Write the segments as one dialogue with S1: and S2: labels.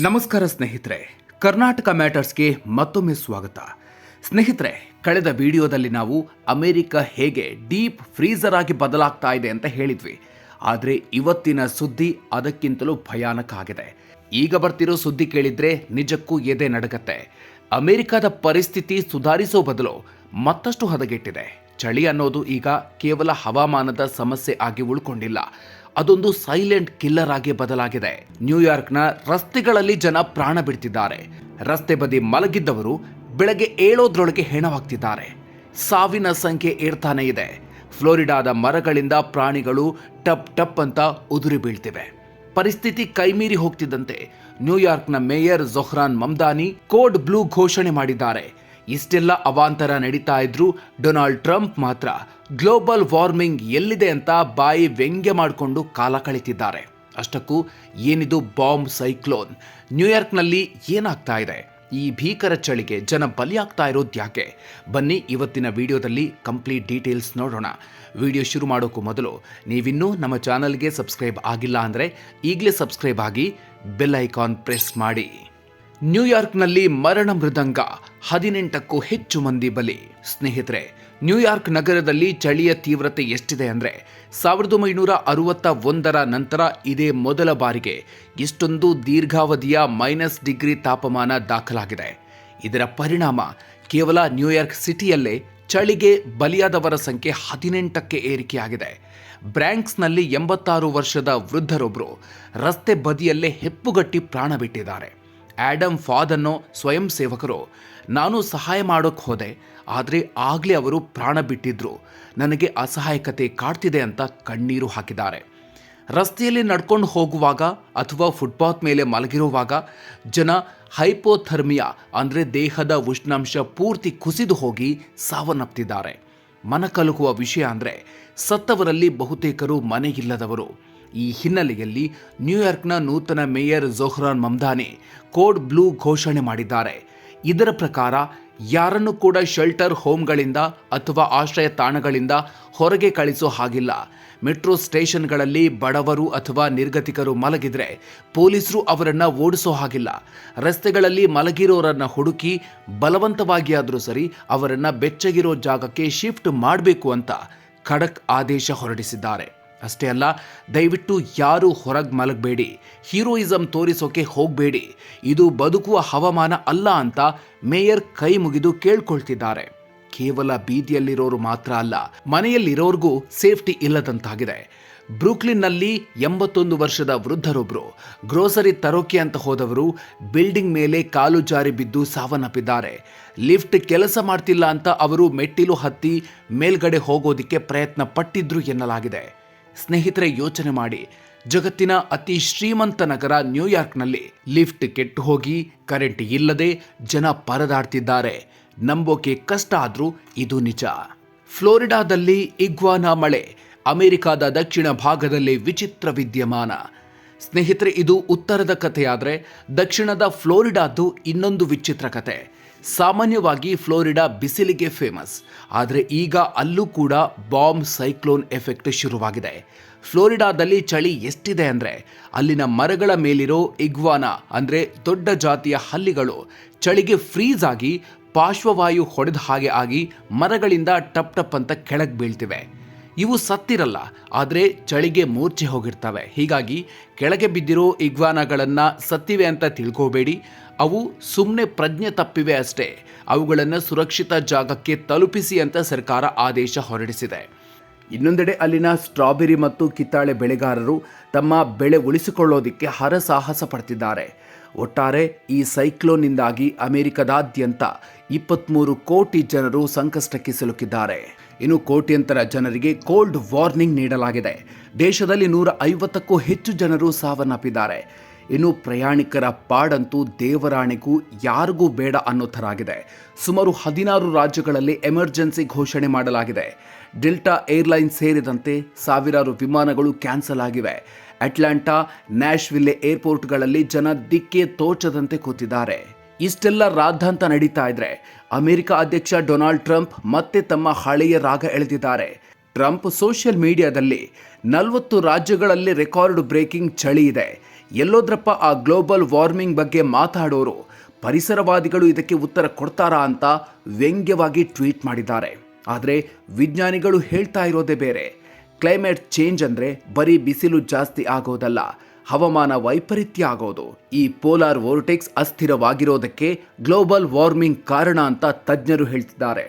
S1: ನಮಸ್ಕಾರ ಸ್ನೇಹಿತರೆ, ಕರ್ನಾಟಕ ಮ್ಯಾಟರ್ಸ್ಗೆ ಮತ್ತೊಮ್ಮೆ ಸ್ವಾಗತ. ಸ್ನೇಹಿತರೆ, ಕಳೆದ ವಿಡಿಯೋದಲ್ಲಿ ನಾವು ಅಮೆರಿಕ ಹೇಗೆ ಡೀಪ್ ಫ್ರೀಸರ್ ಆಗಿ ಬದಲಾಗ್ತಾ ಇದೆ ಅಂತ ಹೇಳಿದ್ವಿ. ಆದರೆ ಇವತ್ತಿನ ಸುದ್ದಿ ಅದಕ್ಕಿಂತಲೂ ಭಯಾನಕ ಆಗಿದೆ. ಈಗ ಬರ್ತಿರೋ ಸುದ್ದಿ ಕೇಳಿದ್ರೆ ನಿಜಕ್ಕೂ ಎದೆ ನಡಗತ್ತೆ. ಅಮೆರಿಕದ ಪರಿಸ್ಥಿತಿ ಸುಧಾರಿಸೋ ಬದಲು ಮತ್ತಷ್ಟು ಹದಗೆಟ್ಟಿದೆ. ಚಳಿ ಅನ್ನೋದು ಈಗ ಕೇವಲ ಹವಾಮಾನದ ಸಮಸ್ಯೆ ಆಗಿ ಉಳ್ಕೊಂಡಿಲ್ಲ. ಅದೊಂದು ಸೈಲೆಂಟ್ ಕಿಲ್ಲರ್ ಆಗಿ ಬದಲಾಗಿದೆ. ನ್ಯೂಯಾರ್ಕ್ನ ರಸ್ತೆಗಳಲ್ಲಿ ಜನ ಪ್ರಾಣ ಬಿಡ್ತಿದ್ದಾರೆ. ರಸ್ತೆ ಬದಿ ಮಲಗಿದ್ದವರು ಬೆಳಗ್ಗೆ ಏಳೋದ್ರೊಳಗೆ ಹೆಣವಾಗ್ತಿದ್ದಾರೆ. ಸಾವಿನ ಸಂಖ್ಯೆ ಏರ್ತಾನೆ ಇದೆ. ಫ್ಲೋರಿಡಾದ ಮರಗಳಿಂದ ಪ್ರಾಣಿಗಳು ಟಪ್ ಟಪ್ ಅಂತ ಉದುರಿ ಬೀಳ್ತಿವೆ. ಪರಿಸ್ಥಿತಿ ಕೈಮೀರಿ ಹೋಗ್ತಿದ್ದಂತೆ ನ್ಯೂಯಾರ್ಕ್ನ mayor Zohran Mamdani code blue ಘೋಷಣೆ ಮಾಡಿದ್ದಾರೆ. ಇಷ್ಟೆಲ್ಲ ಅವಾಂತರ ನಡೀತಾ ಇದ್ರು ಡೊನಾಲ್ಡ್ ಟ್ರಂಪ್ ಮಾತ್ರ ಗ್ಲೋಬಲ್ ವಾರ್ಮಿಂಗ್ ಎಲ್ಲಿದೆ ಅಂತ ಬಾಯಿ ವ್ಯಂಗ್ಯ ಮಾಡಿಕೊಂಡು ಕಾಲ ಕಳೀತಿದ್ದಾರೆ. ಅಷ್ಟಕ್ಕೂ ಏನಿದು ಬಾಂಬ್ ಸೈಕ್ಲೋನ್? ನ್ಯೂಯಾರ್ಕ್ನಲ್ಲಿ ಏನಾಗ್ತಾ ಇದೆ? ಈ ಭೀಕರ ಚಳಿಗೆ ಜನ ಬಲಿಯಾಗ್ತಾ ಇರೋದು ಯಾಕೆ? ಬನ್ನಿ ಇವತ್ತಿನ ವಿಡಿಯೋದಲ್ಲಿ ಕಂಪ್ಲೀಟ್ ಡೀಟೇಲ್ಸ್ ನೋಡೋಣ. ವಿಡಿಯೋ ಶುರು ಮಾಡೋಕ್ಕೂ ಮೊದಲು, ನೀವಿನ್ನೂ ನಮ್ಮ ಚಾನಲ್ಗೆ ಸಬ್ಸ್ಕ್ರೈಬ್ ಆಗಿಲ್ಲ ಅಂದರೆ ಈಗಲೇ ಸಬ್ಸ್ಕ್ರೈಬ್ ಆಗಿ ಬೆಲ್ ಐಕಾನ್ ಪ್ರೆಸ್ ಮಾಡಿ. ನ್ಯೂಯಾರ್ಕ್ನಲ್ಲಿ ಮರಣ ಮೃದಂಗ. ಹದಿನೆಂಟಕ್ಕೂ ಹೆಚ್ಚು ಮಂದಿ ಬಲಿ. ಸ್ನೇಹಿತರೆ ನ್ಯೂಯಾರ್ಕ್ ನಗರದಲ್ಲಿ ಚಳಿಯ ತೀವ್ರತೆ ಎಷ್ಟಿದೆ ಅಂದರೆ, ಸಾವಿರದ ಒಂಬೈನೂರ ಅರವತ್ತ ಒಂದರ ನಂತರ ಇದೇ ಮೊದಲ ಬಾರಿಗೆ ಇಷ್ಟೊಂದು ದೀರ್ಘಾವಧಿಯ ಮೈನಸ್ ಡಿಗ್ರಿ ತಾಪಮಾನ ದಾಖಲಾಗಿದೆ. ಇದರ ಪರಿಣಾಮ ಕೇವಲ ನ್ಯೂಯಾರ್ಕ್ ಸಿಟಿಯಲ್ಲೇ ಚಳಿಗೆ ಬಲಿಯಾದವರ ಸಂಖ್ಯೆ ಹದಿನೆಂಟಕ್ಕೆ ಏರಿಕೆಯಾಗಿದೆ. ಬ್ರ್ಯಾಂಕ್ಸ್ನಲ್ಲಿ ಎಂಬತ್ತಾರು ವರ್ಷದ ವೃದ್ಧರೊಬ್ಬರು ರಸ್ತೆ ಬದಿಯಲ್ಲೇ ಹೆಪ್ಪುಗಟ್ಟಿ ಪ್ರಾಣ ಬಿಟ್ಟಿದ್ದಾರೆ. ಆಡಮ್ ಫಾದ್ ಅನ್ನೋ ಸ್ವಯಂ ಸೇವಕರು. ನಾನು ಸಹಾಯ ಮಾಡೋಕ್ಕೆ ಹೋದೆ, ಆದರೆ ಆಗಲೇ ಅವರು ಪ್ರಾಣ ಬಿಟ್ಟಿದ್ರು. ನನಗೆ ಅಸಹಾಯಕತೆ ಕಾಡ್ತಿದೆ ಅಂತ ಕಣ್ಣೀರು ಹಾಕಿದ್ದಾರೆ. ರಸ್ತೆಯಲ್ಲಿ ನಡ್ಕೊಂಡು ಹೋಗುವಾಗ ಅಥವಾ ಫುಟ್ಪಾತ್ ಮೇಲೆ ಮಲಗಿರುವಾಗ ಜನ ಹೈಪೋಥರ್ಮಿಯಾ, ಅಂದರೆ ದೇಹದ ಉಷ್ಣಾಂಶ ಪೂರ್ತಿ ಕುಸಿದು ಹೋಗಿ ಸಾವನ್ನಪ್ತಿದ್ದಾರೆ. ಮನಕಲುಕುವ ವಿಷಯ ಅಂದರೆ ಸತ್ತವರಲ್ಲಿ ಬಹುತೇಕರು ಮನೆಯಿಲ್ಲದವರು ಈ ಹಿನ್ನೆಲೆಯಲ್ಲಿ ನ್ಯೂಯಾರ್ಕ್ನ ನೂತನ mayor Zohran Mamdani code blue ಘೋಷಣೆ ಮಾಡಿದ್ದಾರೆ. ಇದರ ಪ್ರಕಾರ, ಯಾರನ್ನು ಕೂಡ ಶೆಲ್ಟರ್ ಹೋಮ್ಗಳಿಂದ ಅಥವಾ ಆಶ್ರಯ ತಾಣಗಳಿಂದ ಹೊರಗೆ ಕಳಿಸೋ ಹಾಗಿಲ್ಲ. ಮೆಟ್ರೋ ಸ್ಟೇಷನ್ಗಳಲ್ಲಿ ಬಡವರು ಅಥವಾ ನಿರ್ಗತಿಕರು ಮಲಗಿದ್ರೆ ಪೊಲೀಸರು ಅವರನ್ನು ಓಡಿಸೋ ಹಾಗಿಲ್ಲ. ರಸ್ತೆಗಳಲ್ಲಿ ಮಲಗಿರೋರನ್ನು ಹುಡುಕಿ ಬಲವಂತವಾಗಿ ಆದರೂ ಸರಿ ಅವರನ್ನು ಬೆಚ್ಚಗಿರೋ ಜಾಗಕ್ಕೆ ಶಿಫ್ಟ್ ಮಾಡಬೇಕು ಅಂತ ಖಡಕ್ ಆದೇಶ ಹೊರಡಿಸಿದ್ದಾರೆ. ಅಷ್ಟೇ ಅಲ್ಲ, ದಯವಿಟ್ಟು ಯಾರೂ ಹೊರಗೆ ಮಲಗಬೇಡಿ. ಹೀರೋಯಿಸಂ ತೋರಿಸೋಕೆ ಹೋಗಬೇಡಿ. ಇದು ಬದುಕುವ ಹವಾಮಾನ ಅಲ್ಲ ಅಂತ ಮೇಯರ್ ಕೈ ಮುಗಿದು ಕೇಳ್ಕೊಳ್ತಿದ್ದಾರೆ. ಕೇವಲ ಬೀದಿಯಲ್ಲಿರೋರು ಮಾತ್ರ ಅಲ್ಲ, ಮನೆಯಲ್ಲಿರೋರ್ಗೂ ಸೇಫ್ಟಿ ಇಲ್ಲದಂತಾಗಿದೆ. ಬ್ರೂಕ್ಲಿನ್ನಲ್ಲಿ ಎಂಬತ್ತೊಂದು ವರ್ಷದ ವೃದ್ಧರೊಬ್ಬರು ಗ್ರೋಸರಿ ತರೋಕೆ ಅಂತ ಹೋದವರು ಬಿಲ್ಡಿಂಗ್ ಮೇಲೆ ಕಾಲು ಜಾರಿ ಬಿದ್ದು ಸಾವನ್ನಪ್ಪಿದ್ದಾರೆ. ಲಿಫ್ಟ್ ಕೆಲಸ ಮಾಡ್ತಿಲ್ಲ ಅಂತ ಅವರು ಮೆಟ್ಟಿಲು ಹತ್ತಿ ಮೇಲ್ಗಡೆ ಹೋಗೋದಿಕ್ಕೆ ಪ್ರಯತ್ನ ಪಟ್ಟಿದ್ರು ಎನ್ನಲಾಗಿದೆ. ಸ್ನೇಹಿತರೆ ಯೋಚನೆ ಮಾಡಿ. ಜಗತ್ತಿನ ಅತಿ ಶ್ರೀಮಂತ ನಗರ ನ್ಯೂಯಾರ್ಕ್ನಲ್ಲಿ ಲಿಫ್ಟ್ ಕೆಟ್ಟು ಹೋಗಿ, ಕರೆಂಟ್ ಇಲ್ಲದೆ ಜನ ಪರದಾಡ್ತಿದ್ದಾರೆ. ನಂಬೋಕೆ ಕಷ್ಟ ಆದರೂ ಇದು ನಿಜ. ಫ್ಲೋರಿಡಾದಲ್ಲಿ ಇಗ್ವಾನಾ ಮಳೆ, ಅಮೆರಿಕಾದ ದಕ್ಷಿಣ ಭಾಗದಲ್ಲಿ ವಿಚಿತ್ರ ವಿದ್ಯಮಾನ. ಸ್ನೇಹಿತರೆ, ಇದು ಉತ್ತರದ ಕಥೆಯಾದರೆ, ದಕ್ಷಿಣದ ಫ್ಲೋರಿಡಾದ್ದು ಇನ್ನೊಂದು ವಿಚಿತ್ರ ಕತೆ ಸಾಮಾನ್ಯವಾಗಿ ಫ್ಲೋರಿಡಾ ಬಿಸಿಲಿಗೆ ಫೇಮಸ್, ಆದರೆ ಈಗ ಅಲ್ಲೂ ಕೂಡ ಬಾಂಬ್ ಸೈಕ್ಲೋನ್ ಎಫೆಕ್ಟ್ ಶುರುವಾಗಿದೆ. ಫ್ಲೋರಿಡಾದಲ್ಲಿ ಚಳಿ ಎಷ್ಟಿದೆ ಅಂದರೆ, ಅಲ್ಲಿನ ಮರಗಳ ಮೇಲಿರೋ ಇಗ್ವಾನ, ಅಂದರೆ ದೊಡ್ಡ ಜಾತಿಯ ಹಲ್ಲಿಗಳು, ಚಳಿಗೆ ಫ್ರೀಸ್ ಆಗಿ ಪಾರ್ಶ್ವವಾಯು ಹೊಡೆದ ಹಾಗೆ ಆಗಿ ಮರಗಳಿಂದ ಟಪ್ ಟಪ್ ಅಂತ ಕೆಳಗೆ ಬೀಳ್ತಿವೆ. ಇವು ಸತ್ತಿರಲ್ಲ, ಆದರೆ ಚಳಿಗೆ ಮೂರ್ಛೆ ಹೋಗಿರ್ತವೆ. ಹೀಗಾಗಿ ಕೆಳಗೆ ಬಿದ್ದಿರೋ ಇಗ್ವಾನಗಳನ್ನು ಸತ್ತಿವೆ ಅಂತ ತಿಳ್ಕೋಬೇಡಿ. ಅವು ಸುಮ್ಮನೆ ಪ್ರಜ್ಞೆ ತಪ್ಪಿವೆ ಅಷ್ಟೇ. ಅವುಗಳನ್ನು ಸುರಕ್ಷಿತ ಜಾಗಕ್ಕೆ ತಲುಪಿಸಿ ಅಂತ ಸರ್ಕಾರ ಆದೇಶ ಹೊರಡಿಸಿದೆ. ಇನ್ನೊಂದೆಡೆ ಅಲ್ಲಿನ ಸ್ಟ್ರಾಬೆರಿ ಮತ್ತು ಕಿತ್ತಾಳೆ ಬೆಳೆಗಾರರು ತಮ್ಮ ಬೆಳೆ ಉಳಿಸಿಕೊಳ್ಳೋದಿಕ್ಕೆ ಹರಸಾಹಸ ಪಡ್ತಿದ್ದಾರೆ. ಒಟ್ಟಾರೆ ಈ ಸೈಕ್ಲೋನ್ನಿಂದಾಗಿ ಅಮೆರಿಕದಾದ್ಯಂತ ಇಪ್ಪತ್ತ್ಮೂರು ಕೋಟಿ ಜನರು ಸಂಕಷ್ಟಕ್ಕೆ ಸಿಲುಕಿದ್ದಾರೆ. ಇನ್ನು ಕೋಟ್ಯಂತರ ಜನರಿಗೆ ಕೋಲ್ಡ್ ವಾರ್ನಿಂಗ್ ನೀಡಲಾಗಿದೆ. ದೇಶದಲ್ಲಿ ನೂರ ಐವತ್ತಕ್ಕೂ ಹೆಚ್ಚು ಜನರು ಸಾವನ್ನಪ್ಪಿದ್ದಾರೆ. ಇನ್ನು ಪ್ರಯಾಣಿಕರ ಪಾಡಂತೂ ದೇವರಾಣಿಗೂ ಯಾರಿಗೂ ಬೇಡ ಅನ್ನೋ ಥರ ಆಗಿದೆ ಸುಮಾರು ಹದಿನಾರು ರಾಜ್ಯಗಳಲ್ಲಿ ಎಮರ್ಜೆನ್ಸಿ ಘೋಷಣೆ ಮಾಡಲಾಗಿದೆ. ಡೆಲ್ಟಾ ಏರ್ಲೈನ್ ಸೇರಿದಂತೆ ಸಾವಿರಾರು ವಿಮಾನಗಳು ಕ್ಯಾನ್ಸಲ್ ಆಗಿವೆ. ಅಟ್ಲಾಂಟಾ, ನ್ಯಾಶ್ವಿಲ್ಲೆ ಏರ್ಪೋರ್ಟ್ಗಳಲ್ಲಿ ಜನ ದಿಕ್ಕೆ ತೋಚದಂತೆ ಕೂತಿದ್ದಾರೆ. ಇಷ್ಟೆಲ್ಲ ರಾದ್ಧಾಂತ ನಡೀತಾ ಇದ್ರೆ ಅಮೆರಿಕ ಅಧ್ಯಕ್ಷ ಡೊನಾಲ್ಡ್ ಟ್ರಂಪ್ ಮತ್ತೆ ತಮ್ಮ ಹಳೆಯ ರಾಗ ಎಳೆದಿದ್ದಾರೆ. ಟ್ರಂಪ್ ಸೋಷಿಯಲ್ ಮೀಡಿಯಾದಲ್ಲಿ ನಲವತ್ತು ರಾಜ್ಯಗಳಲ್ಲಿ ರೆಕಾರ್ಡ್ ಬ್ರೇಕಿಂಗ್ ಚಳಿ ಇದೆ. ಎಲ್ಲೋದ್ರಪ್ಪ ಆ ಗ್ಲೋಬಲ್ ವಾರ್ಮಿಂಗ್ ಬಗ್ಗೆ ಮಾತಾಡೋರು? ಪರಿಸರವಾದಿಗಳು ಇದಕ್ಕೆ ಉತ್ತರ ಕೊಡ್ತಾರಾ ಅಂತ ವ್ಯಂಗ್ಯವಾಗಿ ಟ್ವೀಟ್ ಮಾಡಿದ್ದಾರೆ. ಆದರೆ ವಿಜ್ಞಾನಿಗಳು ಹೇಳ್ತಾ ಇರೋದೇ ಬೇರೆ. ಕ್ಲೈಮೇಟ್ ಚೇಂಜ್ ಅಂದರೆ ಬರೀ ಬಿಸಿಲು ಜಾಸ್ತಿ ಆಗೋದಲ್ಲ, ಹವಾಮಾನ ವೈಪರೀತ್ಯ ಆಗೋದು. ಈ ಪೋಲಾರ್ ವೋರ್ಟೆಕ್ಸ್ ಅಸ್ಥಿರವಾಗಿರೋದಕ್ಕೆ ಗ್ಲೋಬಲ್ ವಾರ್ಮಿಂಗ್ ಕಾರಣ ಅಂತ ತಜ್ಞರು ಹೇಳ್ತಿದ್ದಾರೆ.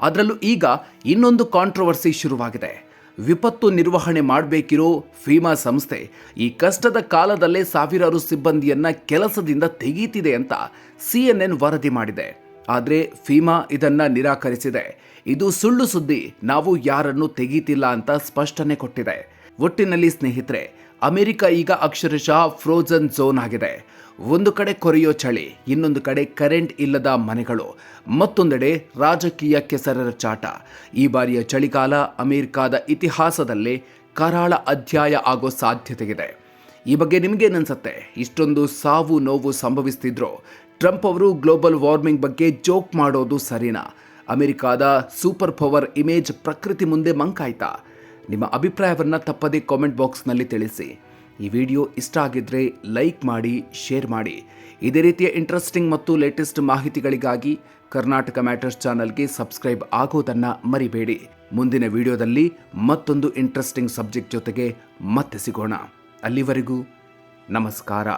S1: ಅದರಲ್ಲೂ ಈಗ ಇನ್ನೊಂದು ಕಾಂಟ್ರವರ್ಸಿ ಶುರುವಾಗಿದೆ. ವಿಪತ್ತು ನಿರ್ವಹಣೆ ಮಾಡಬೇಕಿರೋ ಫೀಮಾ ಸಂಸ್ಥೆ ಈ ಕಷ್ಟದ ಕಾಲದಲ್ಲೇ ಸಾವಿರಾರು ಸಿಬ್ಬಂದಿಯನ್ನ ಕೆಲಸದಿಂದ ತೆಗೀತಿದೆ ಅಂತ ಸಿಎನ್ಎನ್ ವರದಿ ಮಾಡಿದೆ. ಆದರೆ ಫೀಮಾ ಇದನ್ನ ನಿರಾಕರಿಸಿದೆ. ಇದು ಸುಳ್ಳು ಸುದ್ದಿ, ನಾವು ಯಾರನ್ನು ತೆಗೀತಿಲ್ಲ ಅಂತ ಸ್ಪಷ್ಟನೆ ಕೊಟ್ಟಿದೆ. ಒಟ್ಟಿನಲ್ಲಿ ಸ್ನೇಹಿತರೆ ಅಮೆರಿಕ ಈಗ ಅಕ್ಷರಶಃ ಫ್ರೋಜನ್ ಝೋನ್ ಆಗಿದೆ. ಒಂದು ಕಡೆ ಕೊರೆಯೋ ಚಳಿ, ಇನ್ನೊಂದು ಕಡೆ ಕರೆಂಟ್ ಇಲ್ಲದ ಮನೆಗಳು, ಮತ್ತೊಂದೆಡೆ ರಾಜಕೀಯ ಕೆಸರರ ಚಾಟ. ಈ ಬಾರಿಯ ಚಳಿಗಾಲ ಅಮೆರಿಕಾದ ಇತಿಹಾಸದಲ್ಲೇ ಕರಾಳ ಅಧ್ಯಾಯ ಆಗೋ ಸಾಧ್ಯತೆಯಿದೆ ಈ ಬಗ್ಗೆ ನಿಮಗೇನನ್ಸತ್ತೆ ಇಷ್ಟೊಂದು ಸಾವು ನೋವು ಸಂಭವಿಸ್ತಿದ್ರು, ಟ್ರಂಪ್ ಅವರು ಗ್ಲೋಬಲ್ ವಾರ್ಮಿಂಗ್ ಬಗ್ಗೆ ಜೋಕ್ ಮಾಡೋದು ಸರಿನಾ? ಅಮೆರಿಕಾದ ಸೂಪರ್ ಪವರ್ ಇಮೇಜ್ ಪ್ರಕೃತಿ ಮುಂದೆ ಮಂಕಾಯ್ತಾ? ನಿಮ್ಮ ಅಭಿಪ್ರಾಯವನ್ನು ತಪ್ಪದೇ ಕಾಮೆಂಟ್ ಬಾಕ್ಸ್ನಲ್ಲಿ ತಿಳಿಸಿ. ಈ ವಿಡಿಯೋ ಇಷ್ಟ ಆಗಿದ್ದರೆ ಲೈಕ್ ಮಾಡಿ ಶೇರ್ ಮಾಡಿ. ಇದೇ ರೀತಿಯ ಇಂಟ್ರೆಸ್ಟಿಂಗ್ ಮತ್ತು ಲೇಟೆಸ್ಟ್ ಮಾಹಿತಿಗಳಿಗಾಗಿ ಕರ್ನಾಟಕ ಮ್ಯಾಟರ್ಸ್ ಚಾನಲ್ಗೆ ಸಬ್ಸ್ಕ್ರೈಬ್ ಆಗೋದನ್ನು ಮರಿಬೇಡಿ. ಮುಂದಿನ ವಿಡಿಯೋದಲ್ಲಿ ಮತ್ತೊಂದು ಇಂಟ್ರೆಸ್ಟಿಂಗ್ ಸಬ್ಜೆಕ್ಟ್ ಜೊತೆಗೆ ಮತ್ತೆ ಸಿಗೋಣ. ಅಲ್ಲಿವರೆಗೂ ನಮಸ್ಕಾರ.